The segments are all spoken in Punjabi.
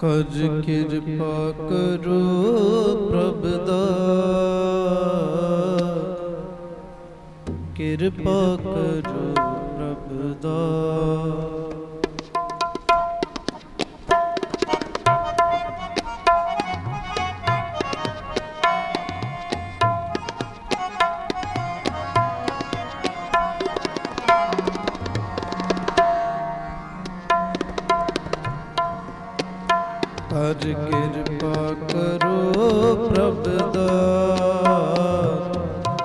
ਕਰ ਕਿਰਪਾ ਕਰੋ ਪ੍ਰਭ ਦਾ। ਕਿਰਪਾ ਕਰੋ ਪ੍ਰਭ ਦਾ। ਹਰ ਕਿਰਪਾ ਕਰੋ ਪ੍ਰਭ ਦਾ।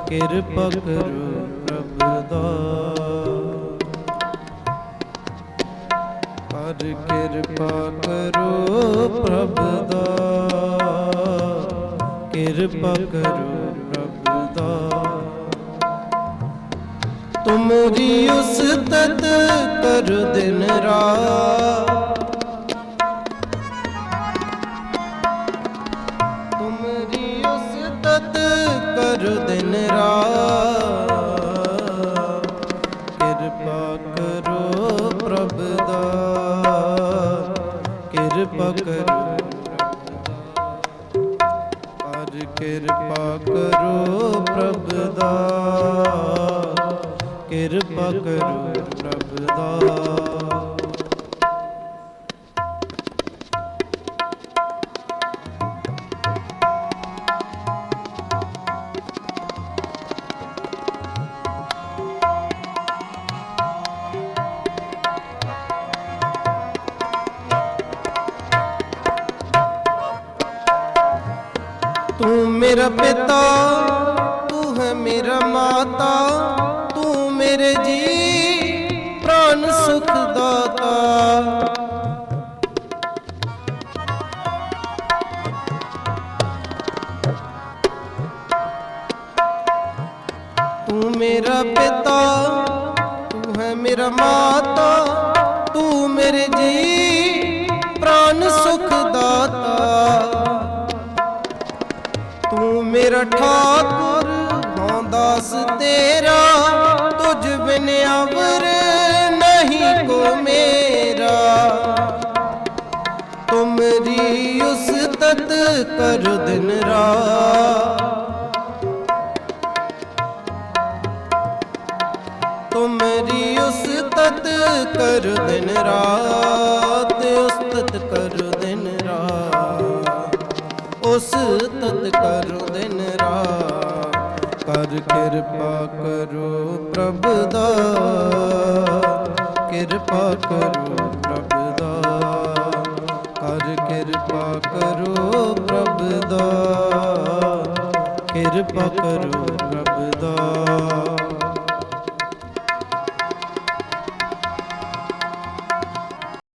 ਕਿਰਪਾ ਕਰੋ ਪ੍ਰਭ ਦਾ। ਹਰ ਕਿਰਪਾ ਕਰੋ ਪ੍ਰਭ ਦਾ। ਕਿਰਪਾ ਕਰੋ ਪ੍ਰਭ ਦਾ। ਤੁਮਰੀ ਉਸਤਤ ਕਰ ਕਰ ਦਿਨ ਰਾਤ ਕਿਰਪਾ ਕਰੋ ਪ੍ਰਭ ਦਾ। ਕਿਰਪਾ ਕਰੋ ਹਰ ਕਿਰਪਾ ਕਰੋ ਪ੍ਰਭ ਦਾ। ਕਿਰਪਾ ਕਰੋ ਪ੍ਰਭ ਦਾ। ਤੂੰ ਮੇਰਾ ਪਿਤਾ, ਤੂੰ ਹੈ ਮੇਰਾ ਮਾਤਾ, ਤੂੰ ਮੇਰੇ ਜੀ ਪ੍ਰਾਨ ਸੁਖ ਦਾਤਾ ਮੇਰਾ ਪਿਤਾ, ਤੂੰ ਹੈ ਮੇਰਾ ਮਾਤਾ, ਤੂੰ ਮੇਰੇ ਜੀ ਠਾਕੁਰ ਹਾਂ ਦਾਸ ਤੇਰਾ, ਤੁਝ ਬਿਨ ਅਵਰ ਨਹੀਂ ਕੋ ਮੇਰਾ। ਤੁਮਰੀ ਉਸਤਤ ਕਰ ਦਿਨ ਰਾਤ ਤੁਮਰੀ ਉਸਤਤ ਕਰ ਦਿਨ ਰਾ। ਉਸ ਤਤ ਕਰੋ ਦਿਨ ਰਾਤ, ਕਰ ਕਿਰਪਾ ਕਰੋ ਪ੍ਰਭ ਦਾ। ਕਿਰਪਾ ਕਰੋ ਪ੍ਰਭ ਦਾ, ਕਰ ਕਿਰਪਾ ਕਰੋ ਪ੍ਰਭ ਦਾ। ਕਿਰਪਾ ਕਰੋ ਪ੍ਰਭ ਦਾ।